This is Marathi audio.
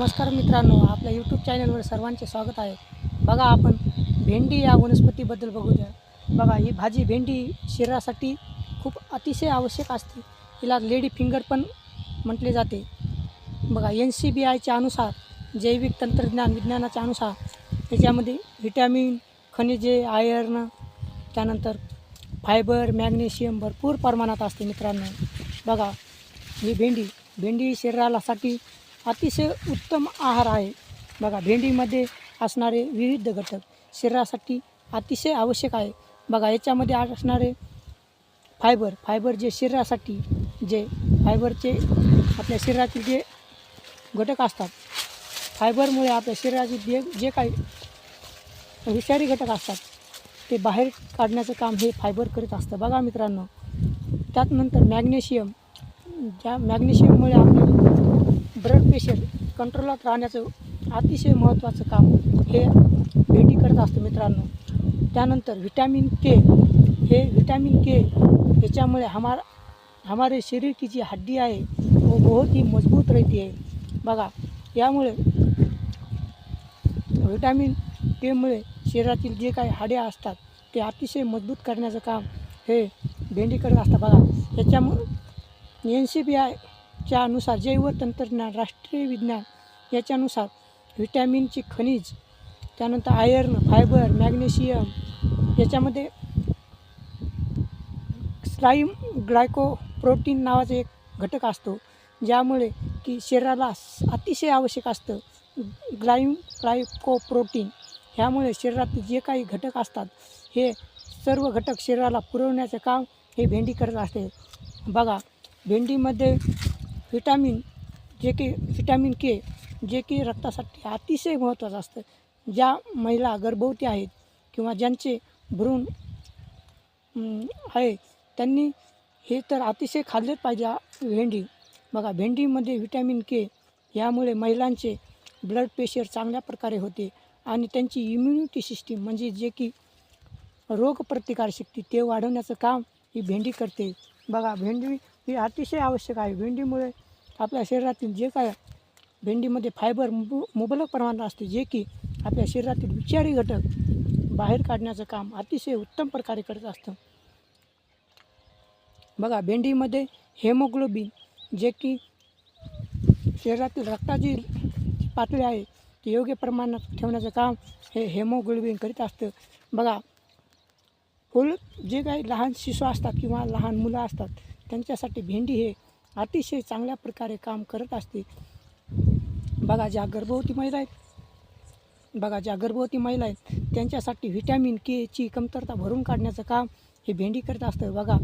नमस्कार मित्रांनो आपल्या यूट्यूब चॅनलवर सर्वांचे स्वागत आहे. बघा आपण भेंडी या वनस्पतीबद्दल बघू द्या बघा ही भाजी भेंडी शरीरासाठी खूप अतिशय आवश्यक असते. हिला लेडी फिंगर पण म्हटले जाते. बघा एन सी बी आयच्या अनुसार जैविक तंत्रज्ञान विज्ञानाच्या अनुसार त्याच्यामध्ये व्हिटॅमिन खनिजे आयर्न त्यानंतर फायबर मॅग्नेशियम भरपूर प्रमाणात असते मित्रांनो. बघा ही भेंडी भेंडी शरीरालासाठी अतिशय उत्तम आहार आहे. बघा भेंडीमध्ये असणारे विविध घटक शरीरासाठी अतिशय आवश्यक आहे. बघा याच्यामध्ये असणारे फायबर फायबर जे शरीरासाठी जे फायबरचे आपल्या शरीरातील जे घटक असतात फायबरमुळे आपल्या शरीराचे जे जे काही विषारी घटक असतात ते बाहेर काढण्याचं काम हे फायबर करीत असतं. बघा मित्रांनो त्यानंतर मॅग्नेशियम ज्या मॅग्नेशियममुळे आपलं ब्लड प्रेशर कंट्रोलात राहण्याचं अतिशय महत्त्वाचं काम हे भेटी करत असतं मित्रांनो. त्यानंतर व्हिटॅमिन के हे व्हिटॅमिन के याच्यामुळे हमार हमारे शरीर की जी हड्डी आहे वो बहुत ही मजबूत रहती है. बघा यामुळे व्हिटॅमिन केमुळे शरीरातील जे काही हाडे असतात ते अतिशय मजबूत करण्याचं काम हे भेंडी करत असतात. बघा याच्यामुळे एन सी बी आय च्या अनुसार जैव तंत्रज्ञान राष्ट्रीय विज्ञान याच्यानुसार व्हिटॅमिनची खनिज त्यानंतर आयर्न फायबर मॅग्नेशियम याच्यामध्ये स्लाईम ग्लायको प्रोटीन नावाचा एक घटक असतो ज्यामुळे की शरीराला अतिशय आवश्यक असतं. ग्लाईम ग्लायको प्रोटीन ह्यामुळे शरीरातील जे काही घटक असतात हे सर्व घटक शरीराला पुरवण्याचं काम हे भेंडी करत असते. बघा भेंडीमध्ये व्हिटॅमिन जे की व्हिटॅमिन के जे की रक्तासाठी अतिशय महत्त्वाचं असतं. ज्या महिला गर्भवती आहेत किंवा ज्यांचे भ्रूण आहे त्यांनी हे तर अतिशय खाल्लेच पाहिजे भेंडी. बघा भेंडीमध्ये व्हिटॅमिन के यामुळे महिलांचे ब्लड प्रेशर चांगल्या प्रकारे होते आणि त्यांची इम्युनिटी सिस्टीम म्हणजे जे की रोगप्रतिकारशक्ती ते वाढवण्याचं काम ही भेंडी करते. बघा भेंडी ही अतिशय आवश्यक आहे. भेंडीमुळे आपल्या शरीरातील जे काय भेंडीमध्ये फायबर मुब मुबलक प्रमाणात असते जे की आपल्या शरीरातील विचारी घटक बाहेर काढण्याचं काम अतिशय उत्तम प्रकारे करत असतं. बघा भेंडीमध्ये हेमोग्लोबिन जे की शरीरातील रक्ताची पातळी आहे ती योग्य प्रमाणात ठेवण्याचं काम हे हेमोग्लोबिन करीत असतं. बघा कोल जे काही लहान शिशू असतात किंवा लहान मुलं असतात त्यांच्यासाठी भेंडी हे अतिशय चांगल्या प्रकारे काम करत असते. बघा ज्या गर्भवती महिला आहेत बघा ज्या गर्भवती महिला आहेत त्यांच्यासाठी व्हिटॅमिन केची कमतरता भरून काढण्याचं काम हे भेंडी करत असतं. बघा